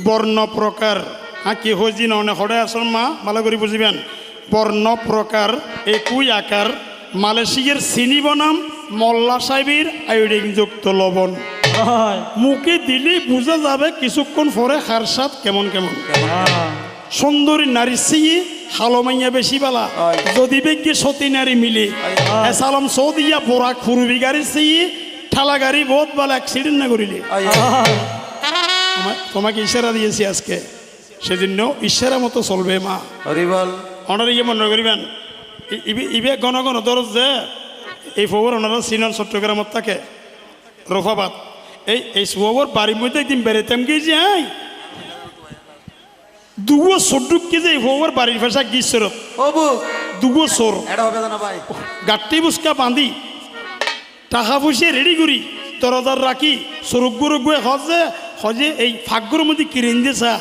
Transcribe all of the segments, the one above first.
বর্ণ প্রকার হ্যাঁ কি হয়েছি ননে হরে আসন মা ভালো করে বুঝিবেন। বর্ণ প্রকার একই আকার মালয়েশিয়ার চিনি বনাম মল্লা সাহেবের আয়োডিন যুক্ত লবণ। হয়। মুখে দিলেই বোঝা যাবে কিছুক্ষণ পরে হারসাত কেমন কেমন। সুন্দরী নারী সিয়ে হালমাইয়া বেশি বালা। হয়। যদি বেগে সতী নারী মিলে। এসালাম সৌদিয়া বোরাক ফুরবি গাড়ি সিয়ে ঠেলা গাড়ি বহুত বালা অ্যাক্সিডেন্ট না করিলে। তোমাকে ইশারা দিয়েছি আজকে। সেজন্য ইশারা মতো চলবে মা। হরিবল। ওনারা ইয়ে মনে করিবেন ইবে- ইবে ঘন ঘন দরজ যে এই ফবর ওনারা সিনন চট্টগ্রামত থাকে রফাবাদ। এই এই সুবর বাড়ির মধ্যে একদিন বেড়াতাম গিয়ে যাই দুগো সডুককে যে এই ফবর বাড়ির ভাষা গিয়েছিল দুগো সোর গাঠটি বুসকা বাঁধি টাকা পয়সা রেডি করি। তরদার রাখি। সরুগ গরু গুয়ে হজে হজে এই ফাঁকগুলোর মধ্যে কিরেন দিয়ে চা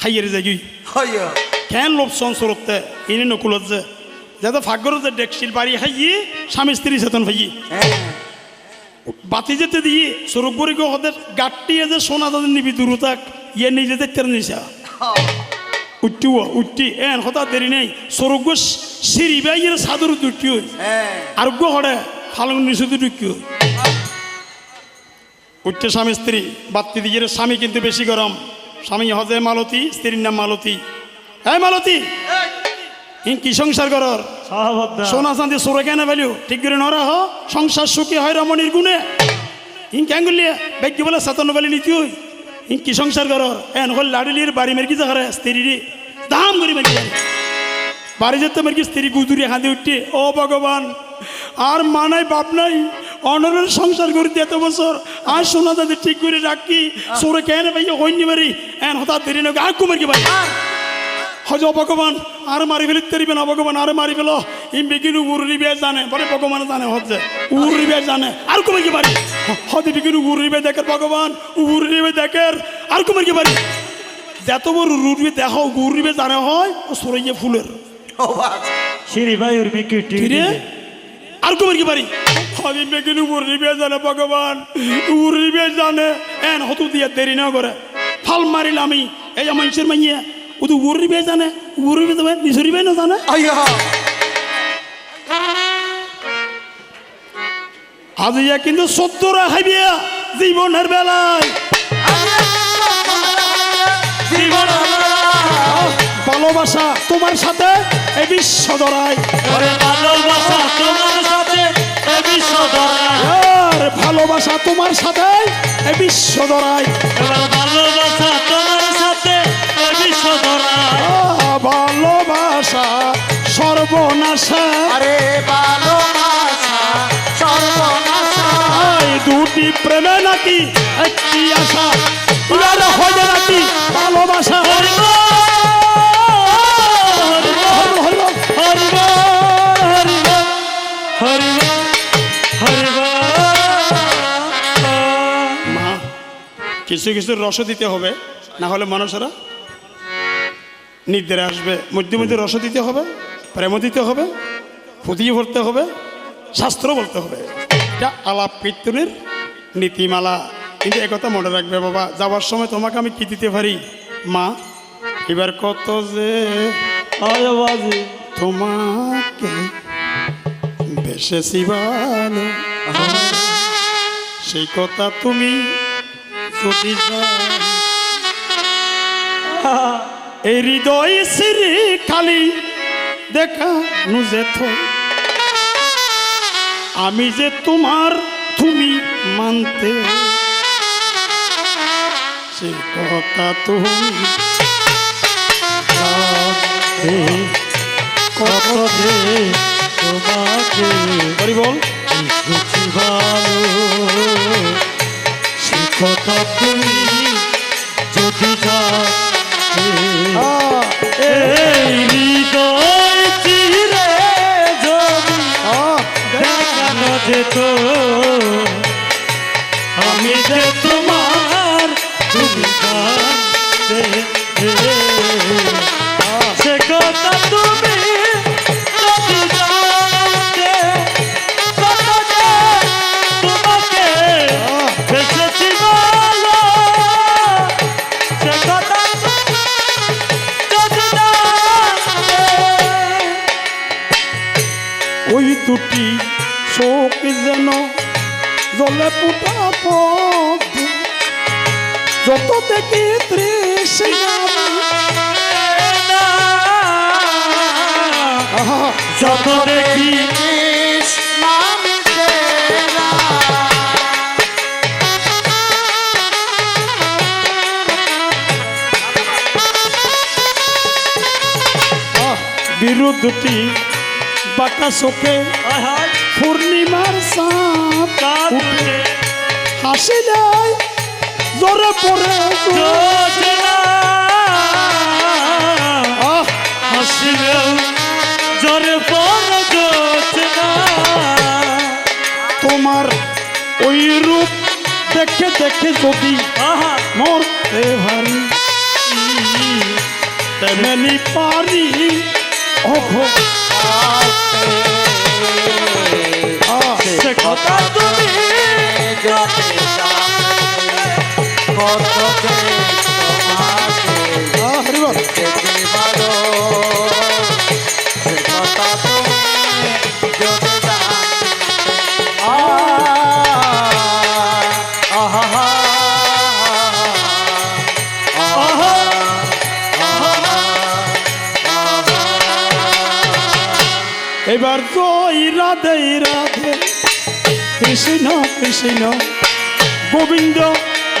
খাইয়ের যাই হইয়া কেন লোভসন সরতে ইনি নকুলত যে যাতে ফাঁকগুলো যে ডেকশিল বাড়ি খাইয়ে স্বামী স্ত্রী চেতন ভাইয়ে হ্যাঁ। বাতি যেতে দিয়ে গুয়ে হদের গাঠটি যে সোনা তাদের নিবি দূরতাক ইয়ে নিজে দেখতে নিছা উঠি উঠি এন হতা দেরি নেই। সরুগ সিঁড়ি বাইয়ের সাদর দুটি হ্যাঁ। আরোগ্য হরে ফালং নিশুদ্ধ ঢুকিও উঠছে স্বামী স্ত্রী বাত্তি দিয়ে স্বামী কিন্তু বেশি গরম। স্বামী হজে মালতী স্ত্রীর নাম মালতী। হ্যাঁ মালতী কি সংসার করর? সোনা চাঁদি সরে কেন ভ্যালু ঠিক করে নরা হ সংসার সুখী হয় রমণীর গুণে। ইন কেন করলি বেগ বলে সাতান্ন বেলি নীতি ইন কি সংসার করর? এন হল লাড়িলির বাড়ি মেরকি জাগারে স্ত্রী দাম করি মেরকি বাড়ি যেতে মেরকি স্ত্রী গুদুরি হাঁদি উঠতে ও ভগবান আর মা নাই বাপ নাই। অনরের সংসার করি এত বছর। আর সোনা দাদি ঠিক করে রাখি। সরে কেন ভাই হইনি মারি এন হঠাৎ দেরি নাকি আর কুমার কি ভাই? হজ ভগবান আর মারি ফেলিতে পারিবে না ভগবান আর মারি ফেলো। ইম বিকিনু উড়িবে জানে বলে ভগবান জানে হচ্ছে। উড়িবে জানে আর কুমার কি পারি হতে বিকিনু উড়িবে দেখের ভগবান উড়িবে দেখের আর কুমার কি পারি যত বড় উড়িবে দেখো উড়িবে জানে হয় ও সরাইয়ে ফুলের। ও বাস সিঁড়ি ভাই উর্মি কিটি কিরে আর কুমার কি পারি হদি বিকিনু উড়িবে জানে ভগবান। উড়িবে জানে এন হতু দিয়ে দেরি না করে। ফাল মারিল আমি এই মানুষের মাইয়া। ও তো উড়িবে জানে উড়িবে দেবে নিশরিবে না জানে। আইয়া। আজিয়া কিন্তু সত্তরা হাইবিয়া জীবনের বেলায়। ভালোবাসা তোমার সাথে এই বিশ্ব দরায় ভালোবাসা তোমার সাথে। বিশ্ব দরায় আর ভালোবাসা তোমার সাথে বিশ্ব দরায় ভালোবাসা তোমার সাথে বিশ্ব দরায় ভালোবাসা সর্বনাশা। আরে ভালোবাসা সর্বনাশা। দুটি প্রেমে নাকি একটি আশা হয় নাকি ভালোবাসা। কিছু কিছু রস দিতে হবে, না হলে মানুষেরা নিদ্রে আসবে। মধ্যে মধ্যে রস দিতে হবে প্রেম দিতে হবে ফুটিয়ে ভরতে হবে, শাস্ত্র বলতে হবে। এটা আলাপ কীর্তনের নীতিমালা। কিন্তু একথা মনে রাখবে বাবা, যাওয়ার সময় তোমাকে আমি কি দিতে পারি? মা, এবার কত যে তোমাকে বেশেছি ভালো সেই কথা তুমি। এই হৃদয় সিরি খালি দেখা যেত আমি যে তোমার তুমি মানতে। সেই কথা তুমি কত তোমাকে বলি ভালো। কথা তুমি যদি এই হৃদয় চিরে আমি যে তোমার তুমি সে কথা যত দেখি তৃষ্ণা যত দেখি বিরুদ্ধটি বাঁকা চোখে পূর্ণিমার সাপ হাসি দেয় জোরে পড়ে জরে যোজনা তোমার ওই রূপ দেখে দেখে যদি মরতে ভারি তেমনি পারি। অঘো সে কথা তুমি আহা এবার জয় রাধে রাধে। কৃষ্ণ কৃষ্ণ গোবিন্দ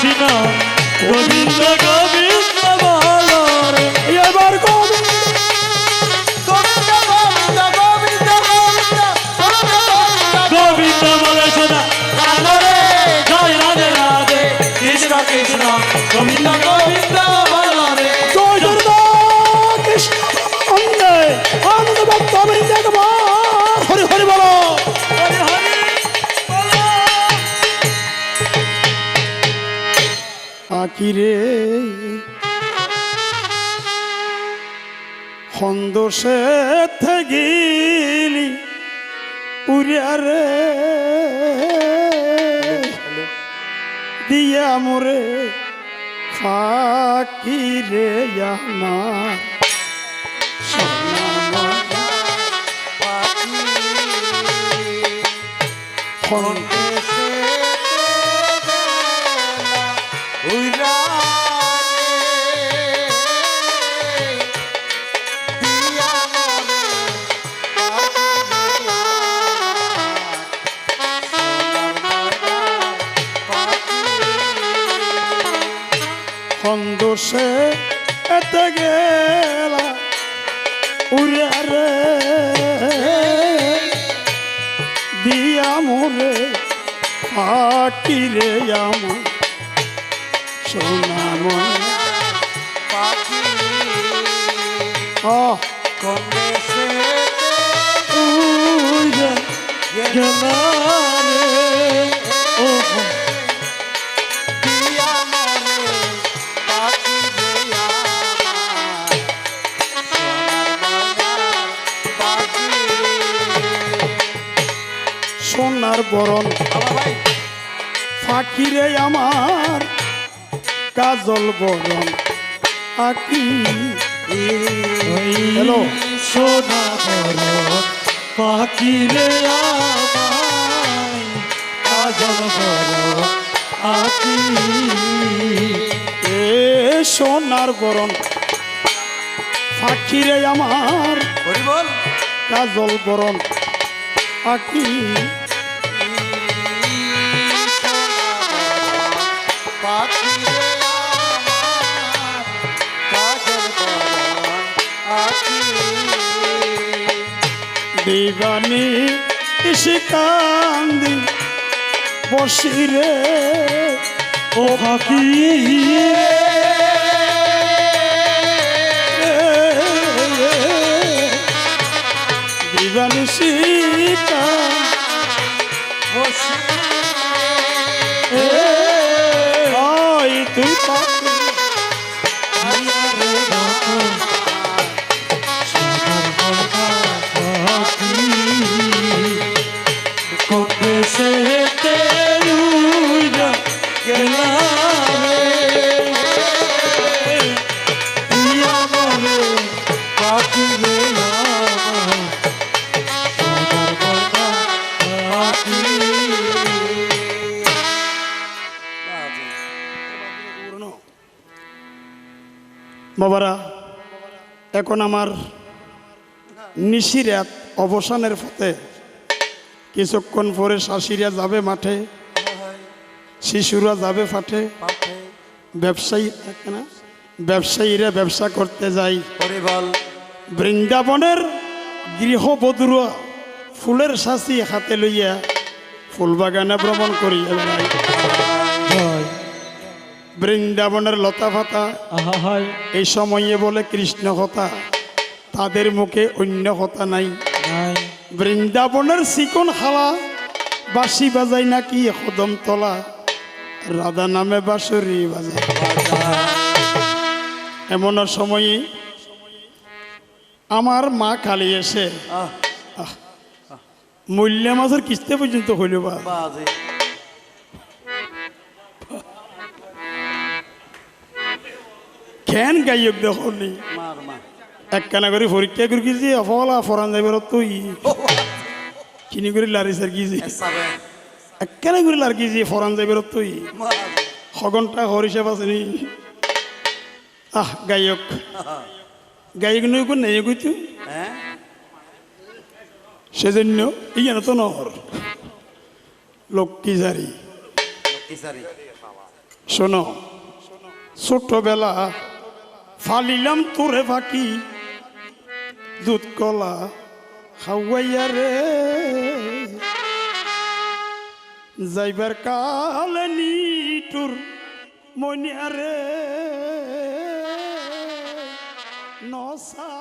কৃষ্ণ গোবিন্দ আকিরে হন্দসে থেগিলি উড়িয়া রে। দিয়া মোরে ফাঁকি রে আমার। হন্দ ফাঁকি রে আমার সোনা মনে। আহ উড়ে গেলা রে। ও সোনার বরণ। ফাঁকিরে আমার কাজল বরণ আকি। হ্যালো সোনা বড় পাখি রে কাজল বড় আকি। এ সোনার বরণ ফাঁকিরে আমার কাজল বরণ আকি। পাখি দিবানি কান্দি বসিরে ও পাখি দিবানি শিকা বসি তুই পাখি বাবারা এখন আমার নিশিরাত অবসানের পথে। কিছুক্ষণ পরে শাশিরা যাবে মাঠে শিশুরা যাবে ফাটে ব্যবসায়ী থাকে না ব্যবসায়ীরা ব্যবসা করতে যায়। বৃন্দাবনের গৃহবধূরা ফুলের শাসি হাতে লইয়া ফুলবাগানে ভ্রমণ করিয়া বেড়ায়। বৃন্দাবনের লতা ফাতা এই সময়ে বলে কৃষ্ণ কথা। তাদের মুখে অন্য কথা নাই। বৃন্দাবনের চিকন হালা বাঁশি বাজাই নাকি কদম তলা। রাধা নামে বাঁশরি বাজায়। এমন সময়ে আমার মা কালি এসে মূল্য মাছের কিস্তে পর্যন্ত হইল বা। খেন গাইয়ক দেখনি। মার একখানা করে পরীক্ষা করে গিয়েছি অফলা ফরান যাবে তুই কিনি করে লারি সার গিয়েছি একখানা করে লার গিয়েছি ফরান যাবে তুই সঘন্টা হরিসেব আছে নি আহ গায়ক গায়ক নই কোন নেই কইতু। হ্যাঁ সেজন্য এই জানো তো নহর। লক্ষ্মী জারি। শোনো ছোটবেলা ফালিলাম তোরে ফাঁকি দুধ কলা খাওয়াইয়া রে। যাইবার কালে নিটুর মনিয়া রে। নসালিফি